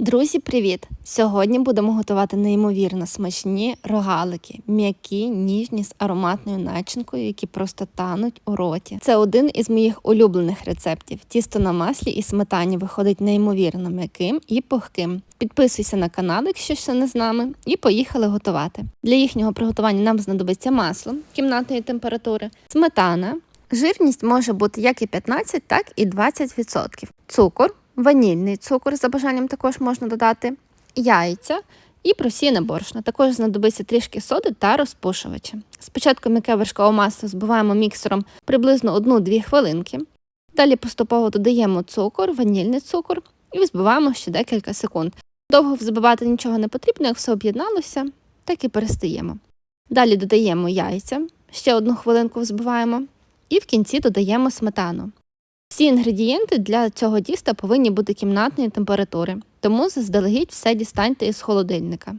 Друзі, привіт! Сьогодні будемо готувати неймовірно смачні рогалики, м'які, ніжні з ароматною начинкою, які просто тануть у роті. Це один із моїх улюблених рецептів. Тісто на маслі і сметані виходить неймовірно м'яким і пухким. Підписуйся на канал, якщо ще не з нами, і поїхали готувати. Для їхнього приготування нам знадобиться масло кімнатної температури, сметана. Жирність може бути як і 15, так і 20%. Цукор ванільний цукор за бажанням також можна додати, яйця і просіяне борошно. Також знадобиться трішки соди та розпушувача. Спочатку м'яке вершкове масло збиваємо міксером приблизно 1-2 хвилинки. Далі поступово додаємо цукор, ванільний цукор і взбиваємо ще декілька секунд. Довго взбивати нічого не потрібно, як все об'єдналося, так і перестаємо. Далі додаємо яйця, ще одну хвилинку взбиваємо, і в кінці додаємо сметану. Всі інгредієнти для цього тіста повинні бути кімнатної температури, тому заздалегідь все дістаньте із холодильника.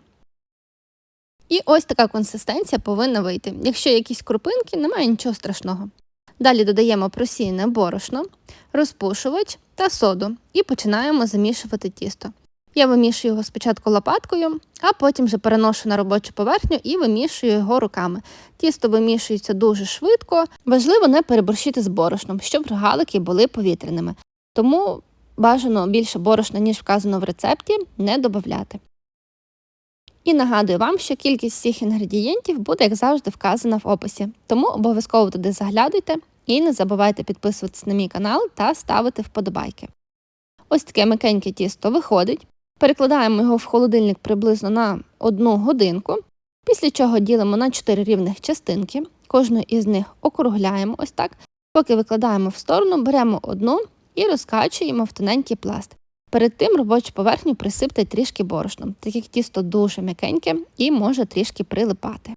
І ось така консистенція повинна вийти. Якщо якісь крупинки, немає нічого страшного. Далі додаємо просіяне борошно, розпушувач та соду і починаємо замішувати тісто. Я вимішую його спочатку лопаткою, а потім вже переношу на робочу поверхню і вимішую його руками. Тісто вимішується дуже швидко. Важливо не переборщити з борошном, щоб рогалики були повітряними. Тому бажано більше борошна, ніж вказано в рецепті, не додати. І нагадую вам, що кількість всіх інгредієнтів буде, як завжди, вказана в описі, тому обов'язково туди заглядуйте і не забувайте підписуватися на мій канал та ставити вподобайки. Ось таке м'якеньке тісто виходить. Перекладаємо його в холодильник приблизно на одну годинку, після чого ділимо на 4 рівних частинки, кожну із них округляємо ось так. Поки викладаємо в сторону, беремо одну і розкачуємо в тоненький пласт. Перед тим робочу поверхню присипте трішки борошном, так як тісто дуже м'якеньке і може трішки прилипати.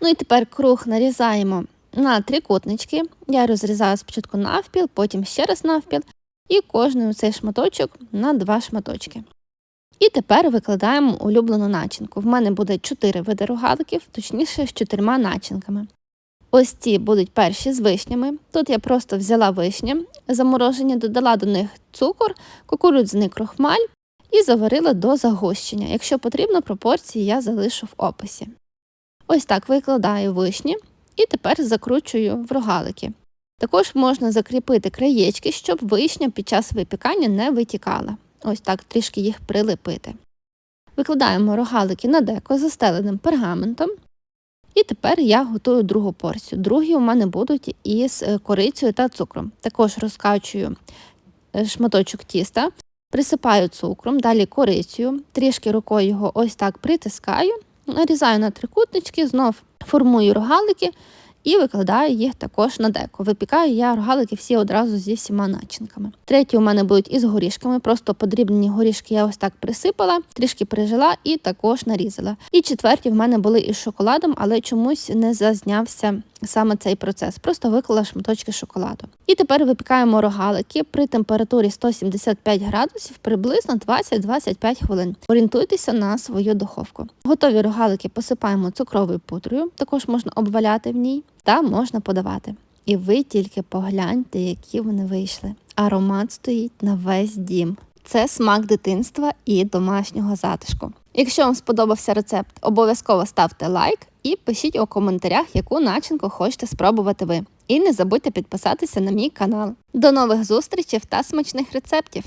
Ну і тепер круг нарізаємо на трикутнички. Я розрізаю спочатку навпіл, потім ще раз навпіл, і кожний цей шматочок на два шматочки. І тепер викладаємо улюблену начинку. В мене буде 4 види рогаликів, точніше з чотирма начинками. Ось ці будуть перші з вишнями. Тут я просто взяла вишні, заморожені, додала до них цукор, кукурудзяний крохмаль і заварила до загущення. Якщо потрібно, пропорції я залишу в описі. Ось так викладаю вишні і тепер закручую в рогалики. Також можна закріпити краєчки, щоб вишня під час випікання не витікала. Ось так трішки їх прилепити. Викладаємо рогалики на деко застеленим пергаментом. І тепер я готую другу порцію. Другі у мене будуть із е, корицею та цукром. Також розкачую е, шматочок тіста, присипаю цукром, далі корицею, трішки рукою його ось так притискаю, нарізаю на трикутнички, знов формую рогалики і викладаю їх також на деко. Випікаю я рогалики всі одразу зі всіма начинками. Треті у мене будуть із горішками, просто подрібнені горішки я ось так присипала, трішки прижила і також нарізала. І четверті в мене були із шоколадом, але чомусь не зазнявся саме цей процес. Просто виклала шматочки шоколаду. І тепер випікаємо рогалики при температурі 175 градусів приблизно 20-25 хвилин. Орієнтуйтеся на свою духовку. Готові рогалики посипаємо цукровою пудрою, також можна обваляти в ній та можна подавати. І ви тільки погляньте, які вони вийшли. Аромат стоїть на весь дім. Це смак дитинства і домашнього затишку. Якщо вам сподобався рецепт, обов'язково ставте лайк і пишіть у коментарях, яку начинку хочете спробувати ви. І не забудьте підписатися на мій канал. До нових зустрічей та смачних рецептів!